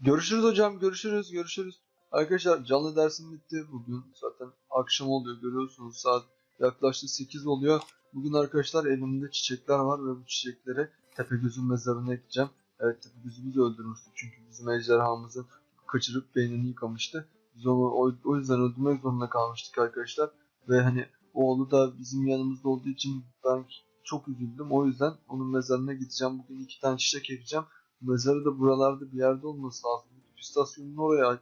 Görüşürüz hocam. Görüşürüz. Görüşürüz. Arkadaşlar canlı dersim bitti. Bugün zaten akşam oluyor. Görüyorsunuz saat yaklaşık 8 oluyor. Bugün arkadaşlar elimde çiçekler var ve bu çiçekleri Tepegöz'ün mezarına ekeceğim. Evet Tepegöz'ü biz öldürmüştük çünkü bizim ejderhamızı kaçırıp beynini yıkamıştı. Biz onu o, o yüzden öldürmek zorunda kalmıştık arkadaşlar. Ve hani oğlu da bizim yanımızda olduğu için ben çok üzüldüm. O yüzden onun mezarına gideceğim. Bugün iki tane çiçek ekeceğim. Mezarı da buralarda bir yerde olması lazım. İstasyonun oraya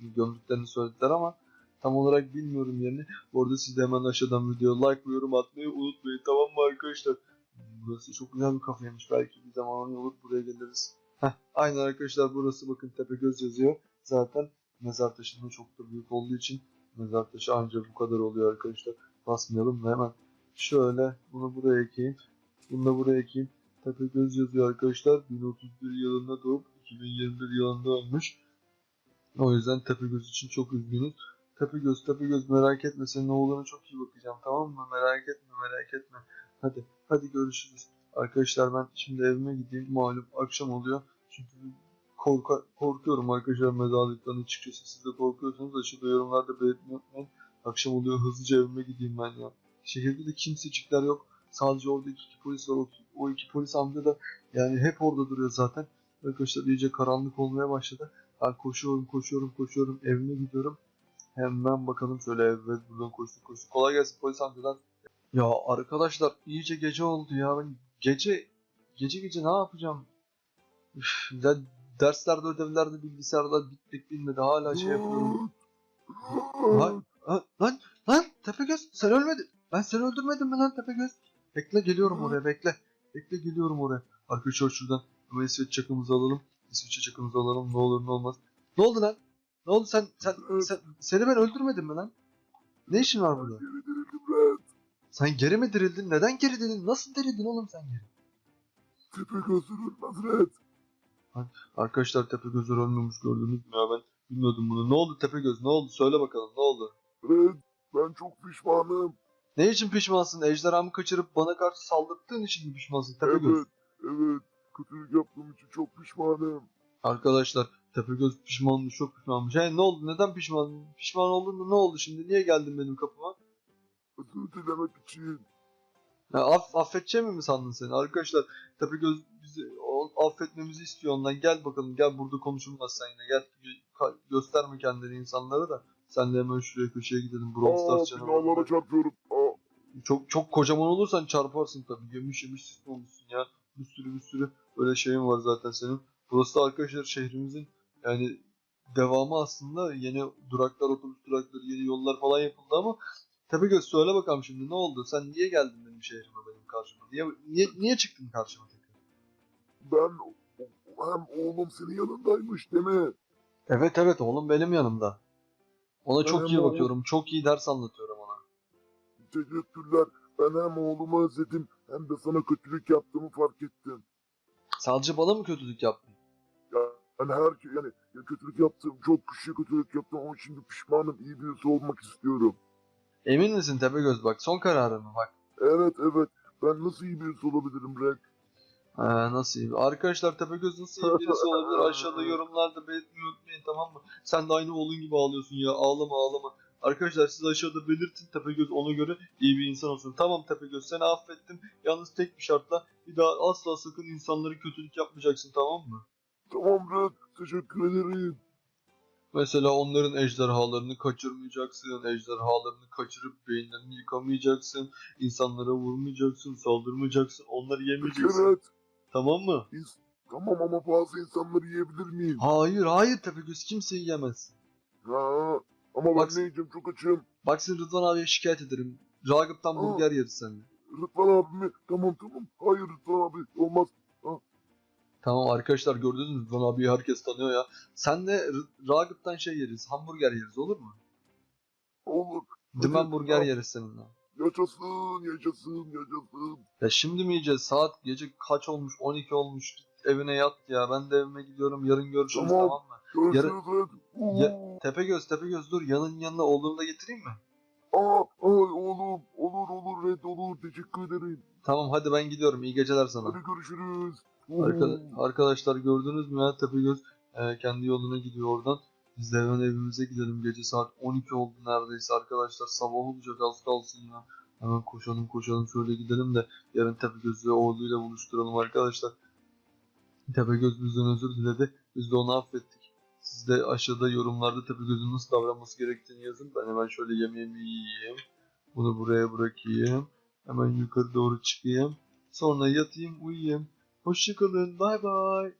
gömdüklerini söylediler ama tam olarak bilmiyorum yerini. Bu arada siz de hemen aşağıdan video like ve yorum atmayı unutmayın tamam mı arkadaşlar? Burası çok güzel bir kafeymiş. Belki bir zaman olur buraya geliriz. Heh, aynen arkadaşlar burası bakın Tepegöz yazıyor. Zaten mezar taşında çok da büyük olduğu için mezar taşı ancak bu kadar oluyor arkadaşlar. Basmayalım da hemen şöyle bunu buraya ekeyim. Bunu da buraya ekeyim. Tepegöz yazıyor arkadaşlar. 1031 yılında doğup 2021 yılında ölmüş. O yüzden Tepegöz için çok üzgünüz. Tepegöz, Tepegöz merak etme senin oğluna çok iyi bakacağım tamam mı? Merak etme, merak etme. Hadi, hadi görüşürüz. Arkadaşlar ben şimdi evime gideyim. Malum akşam oluyor. Çünkü korka, korkuyorum arkadaşlar mezarlıktan açıkçası. Siz de korkuyorsanız aşağıda yorumlarda belirtmeyi unutmayın. Akşam oluyor hızlıca evime gideyim ben ya. Şehirde de kimsecikler yok. Sadece orada iki polis var. O, o iki polis amca da yani hep orada duruyor zaten. Arkadaşlar iyice karanlık olmaya başladı. Ben koşuyorum, koşuyorum, koşuyorum. Evime gidiyorum. Hemen bakalım şöyle evet buradan koştuk koştuk. Kolay gelsin polis amcadan. Ya arkadaşlar iyice gece oldu ya. Ben gece gece gece ne yapacağım? Üf, ya derslerde ödevlerde bilgisayarda bitmek bilmedi. Hala şey yapıyorum. Lan, lan, lan Tepegöz sen ölmedin. Ben seni öldürmedim mi lan Tepegöz? Bekle geliyorum oraya bekle. Bekle geliyorum oraya. Arkadaşlar şuradan hemen İsveç çakımızı alalım. İsveç çakımızı alalım ne olur ne olmaz. Ne oldu lan? Ne oldu sen sen, sen seni ben öldürmedim mi lan? Ne işin var burada? Sen geri mi dirildin? Neden geri dirildin? Nasıl dirildin oğlum sen geri? Tepe gözünün Hazret. Arkadaşlar Tepegözler ölmemiş gördünüz mü ya ben bilmiyordum bunu. Ne oldu Tepegöz ne oldu? Söyle bakalım ne oldu? Red, ben çok pişmanım. Ne için pişmansın? Ejderhamı kaçırıp bana karşı saldırdığın için mi pişmansın Tepegöz? Evet, evet. Kötülük yaptığım için çok pişmanım. Arkadaşlar Tepegöz pişmanmış çok pişmanmış. He ne oldu? Neden pişman? Pişman oldun da ne oldu şimdi? Niye geldin benim kapıma? Özür dilemek için. Ya, aff affedeceğimi mi sandın seni? Arkadaşlar Tepegöz bizi o- affetmemizi istiyor ondan. Gel bakalım gel burada konuşulmaz sen yine. Gel gö- gösterme kendini insanlara da. Sen de hemen şuraya köşeye gidelim. Brawl Aa, Stars canavarı. binalara çarpıyorum. Çok çok kocaman olursan çarparsın tabii. Yemiş yemiş süslü olmuşsun ya. Bir sürü bir sürü böyle şeyin var zaten senin. Burası da arkadaşlar şehrimizin yani devamı aslında yeni duraklar, otobüs durakları, yeni yollar falan yapıldı ama Tepegöz söyle bakalım şimdi ne oldu? Sen niye geldin benim şehrime benim karşıma? Niye niye, niye çıktın karşıma tekrar? ben hem oğlum senin yanındaymış değil mi? Evet evet oğlum benim yanımda. Ona çok iyi Tamam. bakıyorum. Çok iyi ders anlatıyorum. Teşekkürler. Ben hem oğlumu özledim hem de sana kötülük yaptığımı fark ettim. Sadece bana mı kötülük yaptın? Yani her yani ya kötülük yaptım, çok kişiye kötülük yaptım ama şimdi pişmanım. İyi birisi olmak istiyorum. Emin misin Tepegöz bak son kararın mı bak. Evet evet. Ben nasıl iyi birisi olabilirim Red? Ha, nasıl iyi? Arkadaşlar Tepegöz nasıl iyi birisi olabilir? Aşağıda yorumlarda belirtmeyi unutmayın tamam mı? Sen de aynı oğlun gibi ağlıyorsun ya. Ağlama ağlama. Arkadaşlar siz aşağıda belirtin Tepegöz ona göre iyi bir insan olsun. Tamam Tepegöz seni affettim. Yalnız tek bir şartla bir daha asla sakın insanlara kötülük yapmayacaksın tamam mı? Tamam Red. Teşekkür ederim. Mesela onların ejderhalarını kaçırmayacaksın. Ejderhalarını kaçırıp beyinlerini yıkamayacaksın. İnsanlara vurmayacaksın, saldırmayacaksın. Onları yemeyeceksin. Evet. Tamam mı? ins- Tamam ama bazı insanları yiyebilir miyim? Hayır hayır Tepegöz kimseyi yemez. Ha. Ama ben Bak- ne yiyeceğim çok açım. Bak seni Rıdvan abiye şikayet ederim. Ragıp'tan Aa. burger yeriz seninle. Rıdvan abi mi? Tamam tamam. Hayır Rıdvan abi. Olmaz. Tamam arkadaşlar gördünüz mü Rıdvan abiyi herkes tanıyor ya. Sen de Ragıp'tan şey yeriz. Hamburger yeriz olur mu? Olur. Dümen burger tamam. yeriz seninle. Yaşasın, yaşasın, yaşasın. Ya şimdi mi yiyeceğiz? Saat gece kaç olmuş? 12 olmuş. Git evine yat ya. Ben de evime gidiyorum. Yarın görüşürüz Tamam. tamam, mı? Görüşürüz Red. Ya- Tepegöz Tepegöz dur. Yanın yanına oğlunu da getireyim mi? Aa, ay oğlum. Olur olur Red olur. Teşekkür ederim. Tamam hadi ben gidiyorum. İyi geceler sana. Hadi görüşürüz. Arka- arkadaşlar gördünüz mü ya Tepegöz e, kendi yoluna gidiyor oradan. Biz de hemen evimize gidelim. Gece saat 12 oldu neredeyse arkadaşlar. Sabah olacak az kalsın ya. Hemen koşalım koşalım şöyle gidelim de yarın Tepegöz'ü oğluyla buluşturalım arkadaşlar. Tepegöz bizden özür diledi. Biz de onu affettik. Siz de aşağıda yorumlarda Tepegöz'ün nasıl davranması gerektiğini yazın. Ben hemen şöyle yemeğimi yiyeyim. Bunu buraya bırakayım. Hemen yukarı doğru çıkayım. Sonra yatayım uyuyayım. Hoşçakalın. Bay bay.